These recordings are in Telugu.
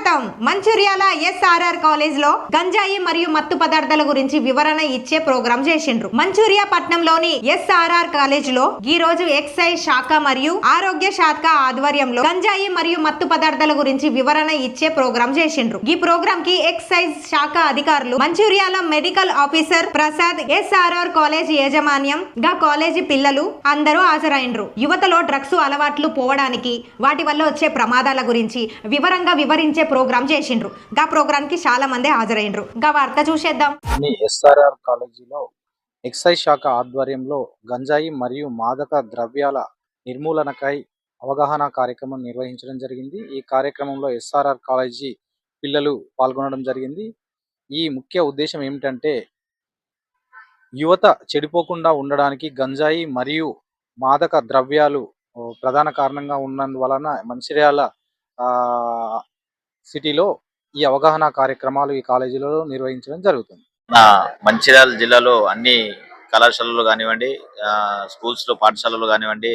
స్వాగతం. మంచిర్యాల ఎస్ఆర్ఆర్ కాలేజ్లో గంజాయి మరియు మత్తు పదార్థాల గురించి వివరణ ఇచ్చే ప్రోగ్రాం చేసిండ్రు. మంచూరియా పట్నంలోని ఎస్ఆర్ఆర్ కాలేజ్లో ఈ రోజు ఎక్సైజ్ శాఖ మరియు ఆరోగ్య శాఖ ఆధ్వర్యంలో గంజాయి మరియు మత్తు పదార్థాల గురించి వివరణ ఇచ్చే ప్రోగ్రాం చేసిండ్రు. ఈ ప్రోగ్రాం కి ఎక్సైజ్ శాఖ అధికారులు Mancherial medical officer Prasad SRR college యాజమాన్యం గా కాలేజీ పిల్లలు అందరూ హాజరైండ్రు. యువతలో డ్రగ్స్ అలవాట్లు పోవడానికి వాటి వల్ల వచ్చే ప్రమాదాల గురించి వివరంగా వివరించే ప్రోగ్రాం చేసిండ్రు. గా ప్రోగ్రామ్కి చాలా మంది హాజరైండ్రు గా వార్త చూసేద్దాం. ఎస్ఆర్ఆర్ కాలేజీలో ఎక్సైజ్ శాఖ ఆధ్వర్యంలో గంజాయి మరియు మాదక ద్రవ్యాల నిర్మూలనకై అవగాహన కార్యక్రమం నిర్వహించడం జరిగింది. ఈ కార్యక్రమంలో ఎస్ఆర్ఆర్ కాలేజీ పిల్లలు పాల్గొనడం జరిగింది. ఈ ముఖ్య ఉద్దేశం ఏమిటంటే యువత చెడిపోకుండా ఉండడానికి గంజాయి మరియు మాదక ద్రవ్యాలు ప్రధాన కారణంగా ఉన్నందువలన మంచిర్యాల సిటీలో ఈ అవగాహన కార్యక్రమాలు ఈ కాలేజీలలో నిర్వహించడం జరుగుతుంది. నా మంచిర్యాల జిల్లాలో అన్ని కళాశాలలు కానివ్వండి స్కూల్స్లో పాఠశాలలు కానివ్వండి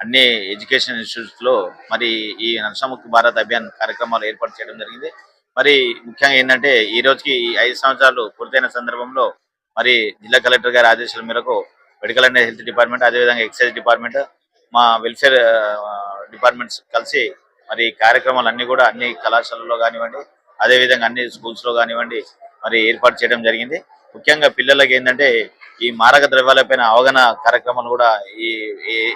అన్ని ఎడ్యుకేషన్ ఇన్స్టిట్యూట్స్లో మరి ఈ నషాముక్తి భారత్ అభియాన్ కార్యక్రమాలు ఏర్పాటు చేయడం జరిగింది. మరి ముఖ్యంగా ఏంటంటే ఈ రోజుకి ఐదు సంవత్సరాలు పూర్తయిన సందర్భంలో మరి జిల్లా కలెక్టర్ గారి ఆదేశాల మేరకు మెడికల్ అండ్ హెల్త్ డిపార్ట్మెంట్ అదేవిధంగా ఎక్సైజ్ డిపార్ట్మెంట్ మా వెల్ఫేర్ డిపార్ట్మెంట్స్ కలిసి మరి కార్యక్రమాలు అన్ని కూడా అన్ని కళాశాలల్లో కానివ్వండి అదేవిధంగా అన్ని స్కూల్స్లో కానివ్వండి మరి ఏర్పాటు చేయడం జరిగింది. ముఖ్యంగా పిల్లలకి ఏంటంటే ఈ మారక ద్రవ్యాలపైన అవగాహన కార్యక్రమాలు కూడా ఈ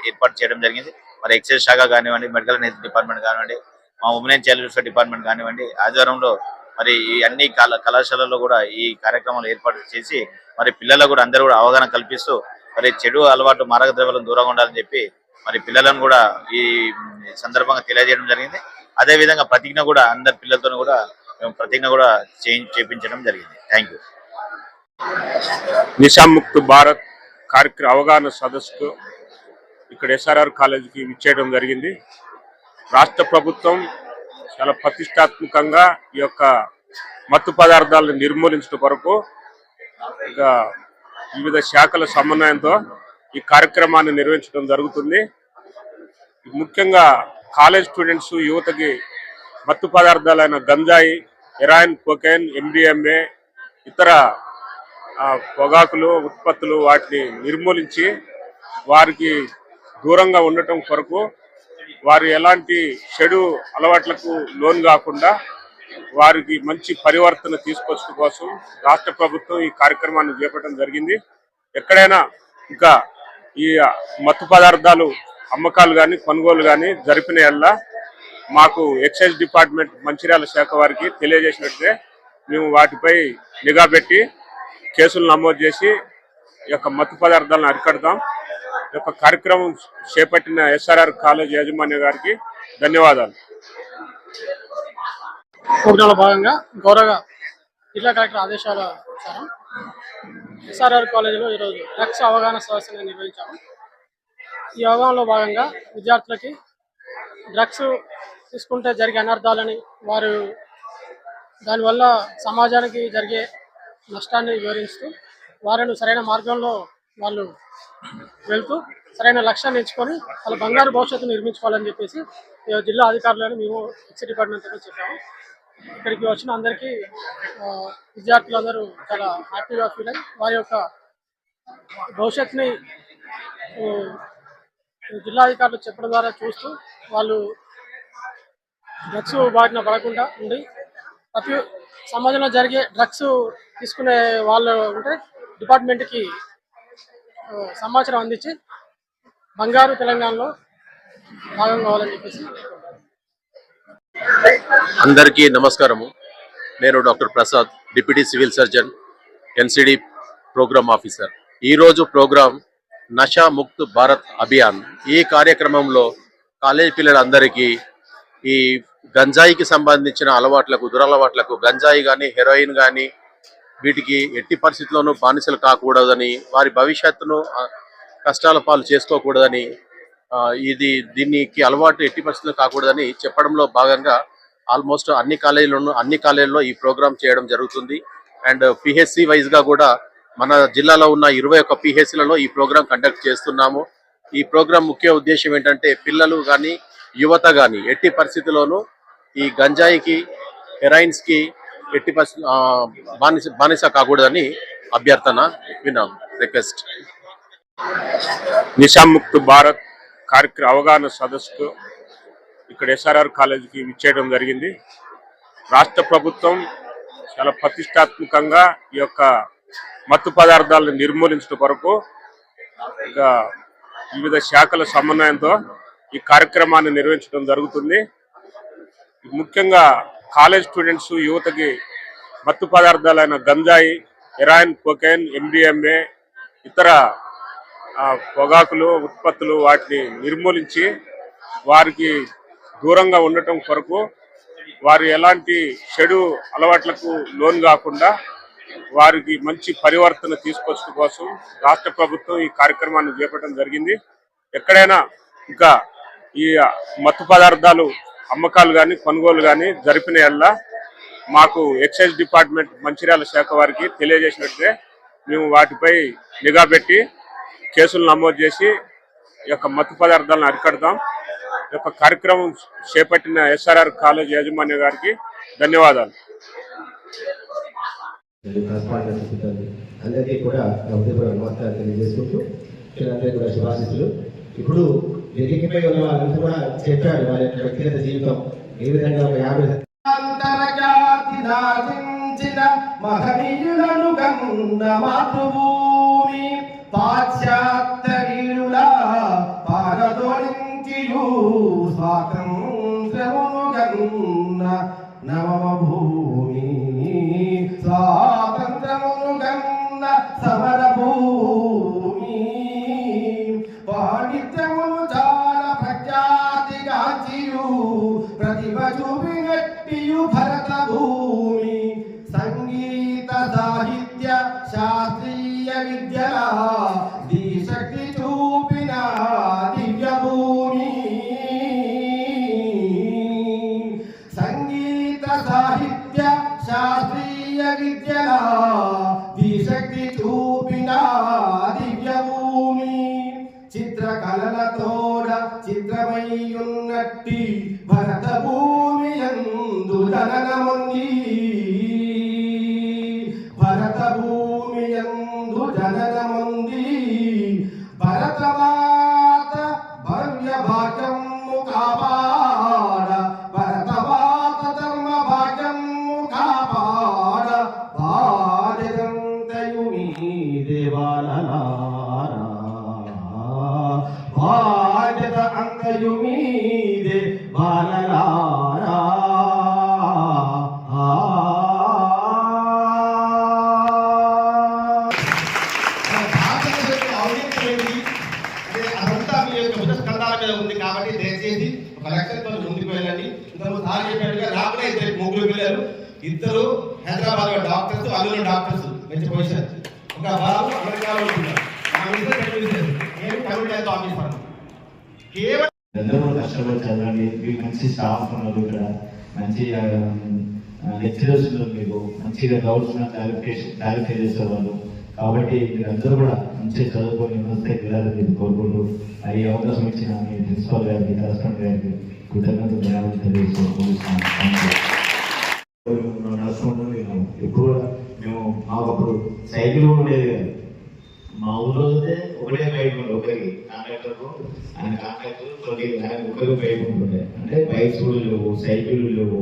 ఏర్పాటు చేయడం జరిగింది. మరి ఎక్సైజ్ శాఖ కానివ్వండి మెడికల్ అండ్ హెల్త్ డిపార్ట్మెంట్ కానివ్వండి మా women and child welfare department కానివ్వండి ఆధ్వర్యంలో మరి ఈ అన్ని కళ కళాశాలల్లో కూడా ఈ కార్యక్రమాలు ఏర్పాటు చేసి మరి పిల్లలకు కూడా అందరూ కూడా అవగాహన కల్పిస్తూ మరి చెడు అలవాటు మారక ద్రవ్యాలను దూరంగా ఉండాలని చెప్పి మరి పిల్లలను కూడా ఈ సందర్భంగా తెలియజేయడం జరిగింది. అదే విధంగా ప్రతిజ్ఞ కూడా అందరి పిల్లలతో కూడా మేము ప్రతిజ్ఞ కూడా చేయించడం జరిగింది. Thank you. నిశాముక్త్ భారత్ కార్యక్రమ అవగాహన సదస్సుకు ఇక్కడ ఎస్ఆర్ఆర్ కాలేజీకి ఇచ్చేయడం జరిగింది. రాష్ట్ర ప్రభుత్వం చాలా ప్రతిష్టాత్మకంగా ఈ యొక్క మత్తు పదార్థాలను నిర్మూలించడం కొరకు ఇక వివిధ శాఖల సమన్వయంతో ఈ కార్యక్రమాన్ని నిర్వహించడం జరుగుతుంది. ముఖ్యంగా కాలేజ్ స్టూడెంట్స్ యువతకి మత్తు పదార్థాలైన గంజాయి హెరాయిన్ కొకైన్ ఎండిఎంఏ ఇతర పొగాకులు ఉత్పత్తులు వాటిని నిర్మూలించి వారికి దూరంగా ఉండటం కొరకు వారు ఎలాంటి చెడు అలవాట్లకు లోన్ కాకుండా వారికి మంచి పరివర్తన తీసుకొచ్చడం కోసం రాష్ట్ర ప్రభుత్వం ఈ కార్యక్రమాన్ని చేపట్టడం జరిగింది. ఎక్కడైనా ఇంకా ఈ మత్తు పదార్థాలు అమ్మకాలు కానీ కొనుగోలు కానీ జరిపిన ఎల్లా మాకు ఎక్సైజ్ డిపార్ట్మెంట్ మంచిర్యాల శాఖ వారికి తెలియజేసినట్టే మేము వాటిపై నిఘా పెట్టి కేసులు నమోదు చేసి ఈ యొక్క మత్తు పదార్థాలను అరికడతాం. ఈ యొక్క కార్యక్రమం చేపట్టిన ఎస్ఆర్ఆర్ కాలేజ్ యాజమాన్య గారికి ధన్యవాదాలు. ప్రోగ్రాంలో భాగంగా గౌరవ జిల్లా కలెక్టర్ ఆదేశాల ఎస్ఆర్ఆర్ కాలేజీలో ఈరోజు డ్రగ్స్ అవగాహన సదస్సును నిర్వహించాము. ఈ అవగాహనలో భాగంగా విద్యార్థులకి డ్రగ్స్ తీసుకుంటే జరిగే అనర్థాలని వారు దానివల్ల సమాజానికి జరిగే నష్టాన్ని వివరిస్తూ వారిని సరైన మార్గంలో వాళ్ళు వెళ్తూ సరైన లక్ష్యాన్ని ఎంచుకొని వాళ్ళ బంగారు భవిష్యత్తు నిర్మించుకోవాలని చెప్పేసి జిల్లా అధికారులను మేము ఎక్స్ డిపార్ట్మెంట్ చెప్పాము. ఇక్కడికి వచ్చిన అందరికీ విద్యార్థులందరూ చాలా హ్యాపీగా ఫీల్ అయ్యి వారి యొక్క భవిష్యత్తుని జిల్లాధికారులు జిల్లా అధికారులు చెప్పడం ద్వారా చూస్తూ వాళ్ళు డ్రగ్స్ బారిన పడకుండా ఉండి ప్రతి సమాజంలో జరిగే డ్రగ్స్ తీసుకునే వాళ్ళు ఉంటే డిపార్ట్మెంట్కి సమాచారం అందించి బంగారు తెలంగాణలో భాగం కావాలని చెప్పేసి అందరికీ నమస్కారము. నేను doctor Prasad deputy civil surgeon NCD program officer. ఈరోజు ప్రోగ్రాం నషా ముక్త్ భారత్ అభియాన్. ఈ కార్యక్రమంలో కాలేజీ పిల్లలందరికీ ఈ గంజాయికి సంబంధించిన అలవాట్లకు దురలవాట్లకు గంజాయి కానీ హెరోయిన్ కానీ వీటికి ఎట్టి పరిస్థితుల్లోనూ బానిసలు కాకూడదని వారి భవిష్యత్తును కష్టాల పాలు చేసుకోకూడదని ఇది దీనికి అలవాటు ఎట్టి పరిస్థితులు కాకూడదని చెప్పడంలో భాగంగా ఆల్మోస్ట్ అన్ని కాలేజీలను అన్ని కాలేజీల్లో ఈ ప్రోగ్రామ్ చేయడం జరుగుతుంది. అండ్ పిహెచ్సి వైజ్గా కూడా మన జిల్లాలో ఉన్న ఇరవై ఒక్క పిహెచ్సిలలో ఈ ప్రోగ్రామ్ కండక్ట్ చేస్తున్నాము. ఈ ప్రోగ్రామ్ ముఖ్య ఉద్దేశం ఏంటంటే పిల్లలు కానీ యువత కానీ ఎట్టి పరిస్థితుల్లోనూ ఈ గంజాయికి హెరాయిన్స్కి ఎట్టి పరిస్థితి ఆ, బానిస బానిస కాకూడదని అభ్యర్థన విన్నాం రిక్వెస్ట్. నిషాముక్త్ భారత్ కార్యక్రమ అవగాహన సదస్సుకు ఇక్కడ ఎస్ఆర్ఆర్ కాలేజీకి ఇచ్చేయడం జరిగింది. రాష్ట్ర ప్రభుత్వం చాలా ప్రతిష్టాత్మకంగా ఈ యొక్క మత్తు పదార్థాలను నిర్మూలించడం కొరకు ఇంకా వివిధ శాఖల సమన్వయంతో ఈ కార్యక్రమాన్ని నిర్వహించడం జరుగుతుంది. ముఖ్యంగా కాలేజ్ స్టూడెంట్స్ యువతకి మత్తు పదార్థాలైన గంజాయి హెరాయిన్ కోకైన్ ఎండిఎంఏ ఇతర పొగాకులు ఉత్పత్తులు వాటిని నిర్మూలించి వారికి దూరంగా ఉండటం కొరకు వారు ఎలాంటి చెడు అలవాట్లకు లోన్ కాకుండా వారికి మంచి పరివర్తన తీసుకొచ్చడం కోసం రాష్ట్ర ప్రభుత్వం ఈ కార్యక్రమాన్ని చేపట్టడం జరిగింది. ఎక్కడైనా ఇంకా ఈ మత్తు పదార్థాలు అమ్మకాలు కానీ కొనుగోలు కానీ జరిపిన ఎల్లా మాకు ఎక్సైజ్ డిపార్ట్మెంట్ మంచిర్యాల శాఖ వారికి తెలియజేసినట్లే మేము వాటిపై నిఘా పెట్టి కేసులు నమోదు చేసి ఈ యొక్క మత్తు పదార్థాలను అరికడతాం ఈ యొక్క కార్యక్రమం చేపట్టిన ఎస్ఆర్ఆర్ కాలేజ్ యాజమాన్య గారికి ధన్యవాదాలు. కరస్పాండెంట్ సిబ్బంది అందరికీ కూడా నా హృదయపూర్వక నమస్కారం తెలియజేసుకుంటూ అందరికీ కూడా శుభాశిస్తులు. ఇప్పుడు వేదికపై ఉన్న వాళ్ళంతా కూడా చెప్పారు వారి యొక్క వ్యక్తిగత జీవితం ఏ విధంగా ఒక యాభై మహనీయులను మాతృభూమి పాశ్చాత్య వీరుల స్వాతంత్రమును గన్న నవమ విద్యల దీశక్తి చూపిన దివ్య భూమి సంగీత సాహిత్య శాస్త్రీయ విద్యల దీశక్తి చూపిన దివ్య భూమి చిత్రకళలతోడ చిత్రమయ్యున్నట్టి భరత భూమి యందు స్కంధాల ఉంది కాబట్టి దయచేసి ఒక లక్ష్యంతో ముందుకు వెళ్ళండి. ఇంతకు సార్ చెప్పినట్టుగా రాకుండా ఇద్దరు ముగ్గురు పిల్లలు ఇద్దరు హైదరాబాద్లో డాక్టర్స్ అల్లులు డాక్టర్స్ మంచి పొజిషన్. ఒక బాబు అమెరికాలో ఉంటున్నారు నేను తమిళ హెల్త్ ఆఫీసర్ కేవలం అందరూ కష్టపడి చదవండి? మీకు మంచి స్టాఫ్ ఉన్నారు ఇక్కడ. మంచి లెక్చరర్స్ ఉన్నారు మీకు. మంచిగా డౌట్స్ క్లారిఫికేషన్ క్లారిఫై చేసేవాళ్ళు. కాబట్టి మీరు అందరూ కూడా మంచిగా చదువుకొని ఉన్నత వెళ్ళాలని నేను కోరుకుంటూ ఆ ఈ అవకాశం ఇచ్చిన మీ ప్రిన్సిపల్ గారికి కరస్పాండెంట్ గారికి కృతజ్ఞతలు ధన్యవాదాలు తెలియజేస్తూ నడుచుకుంటూ మేము ఎప్పుడు మేము మాకు సైకిల్ ఉండేది కాదు. మా ఊళ్ళో అయితే ఒకటే బైక్ ఉండే ఒకరికి కాంట్రాక్టర్ ఆయన కాంట్రాక్టర్ తోటి ఆయన ఒకరికి బైక్ ఉంటుండే. అంటే బైక్స్ కూడా లేవు సైకిల్ లేవు.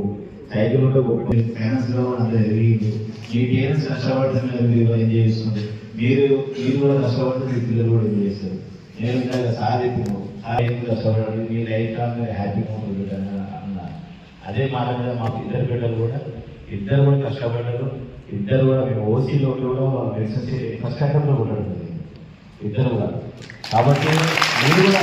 సైకిల్ ఉంటే గొప్ప ఫైనాన్స్లో అంత ఎదిగింది మీ పేరెంట్స్ కష్టపడుతున్నారు మీరు ఏం చేస్తుంది మీరు మీరు కూడా కష్టపడితే మీ పిల్లలు కూడా ఏం చేస్తారు? నేను ఇందాక సార్ చెప్పినాను సార్ ఏం కష్టపడాలి మీ లైఫ్ లాంగ్ హ్యాపీగా ఉంటుంది అన్న. అదే మాట మీద మాకు ఇద్దరు బిడ్డలు కూడా ఇద్దరు కూడా కష్టపడ్డారు ఇద్దరు కూడా మేము ఓసీలో కూడా మెడిసిన్స్ ఫస్ట్ అటెంప్ట్లో కూడా ఇద్దరు కూడా. కాబట్టి మీరు కూడా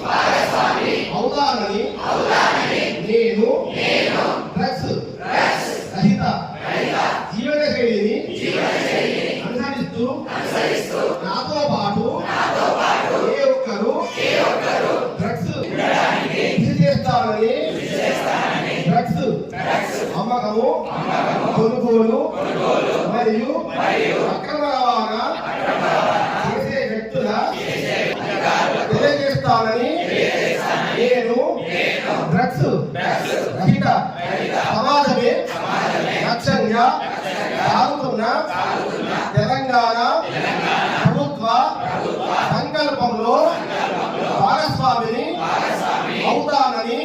భాగస్వామి అవుతానని నేను. డ్రగ్స్. రహిత. జీవన శైలిని అనుసరిస్తూ. నాతో పాటు. ఏ ఒక్కరు. డ్రగ్స్. కృషి చేస్తారని డ్రగ్స్. అమ్మకము. కొనుగోలు. మరియు. డ్రగ్స్ రహిత సమాజమే లక్ష్యంగా సాగుతున్న తెలంగాణ ప్రభుత్వ సంకల్పంలో భాగస్వామిని అవుతానని